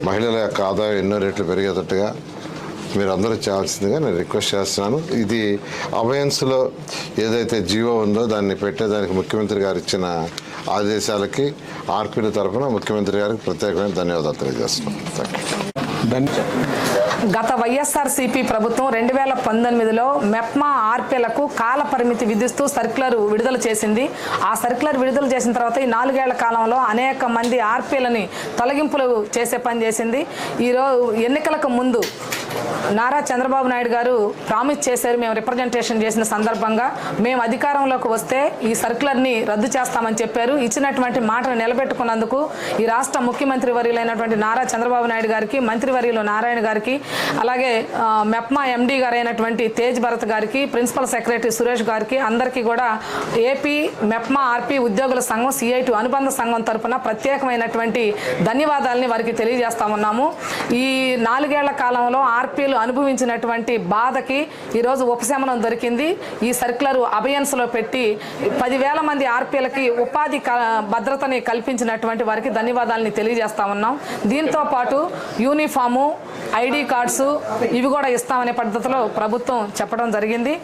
మహిళల యొక్క ఆదాయం ఎన్నో రెట్లు పెరిగేటట్టుగా మీరు అందరూ చేయాల్సిందిగా నేను రిక్వెస్ట్ చేస్తున్నాను. ఇది అభయన్స్లో ఏదైతే జీవో ఉందో దాన్ని పెట్టేదానికి ముఖ్యమంత్రి గారు ఇచ్చిన ఆదేశాలకి ఆర్పీల తరఫున ముఖ్యమంత్రి గారికి ప్రత్యేకమైన ధన్యవాదాలు తెలియజేస్తున్నాను. థ్యాంక్ యూ గత వైఎస్ఆర్సీపీ ప్రభుత్వం రెండు వేల పంతొమ్మిదిలో మెప్మా ఆర్పీలకు కాల పరిమితి విధిస్తూ సర్క్యులర్ విడుదల చేసింది. ఆ సర్క్యులర్ విడుదల చేసిన తర్వాత ఈ నాలుగేళ్ళ కాలంలో అనేక మంది ఆర్పీలని తొలగింపులు చేసే పని చేసింది. ఈరోజు ఎన్నికలకు ముందు నారా చంద్రబాబు నాయుడు గారు ప్రామిస్ చేశారు మేము రిప్రజెంటేషన్ చేసిన సందర్భంగా. మేము అధికారంలోకి వస్తే ఈ సర్కులర్ని రద్దు చేస్తామని చెప్పారు. ఇచ్చినటువంటి మాటను నిలబెట్టుకున్నందుకు ఈ రాష్ట్ర ముఖ్యమంత్రి వర్యులైనటువంటి నారా చంద్రబాబు నాయుడు గారికి మంత్రివర్యులు నారాయణ గారికి అలాగే మెప్మా ఎండీ గారు అయినటువంటి తేజ్ భరత్ గారికి ప్రిన్సిపల్ సెక్రటరీ సురేష్ గారికి అందరికీ కూడా ఏపీ మెప్మా ఆర్పీ ఉద్యోగుల సంఘం సిఐటి అనుబంధ సంఘం తరపున ప్రత్యేకమైనటువంటి ధన్యవాదాలని వారికి తెలియజేస్తా ఉన్నాము. ఈ నాలుగేళ్ళ కాలంలో ఆర్పీలు అనుభవించినటువంటి బాధకి ఈరోజు ఉపశమనం దొరికింది. ఈ సర్క్యులర్ అభయన్స్లో పెట్టి పదివేల మంది ఆర్పీలకి ఉపాధి క- భద్రతని కల్పించినటువంటి వారికి ధన్యవాదాలని తెలియజేస్తా ఉన్నాం. దీంతో పాటు యూనిఫాము ఐడి కార్డ్స్ ఇవి కూడా ఇస్తామనే పద్ధతిలో ప్రభుత్వం చెప్పడం జరిగింది.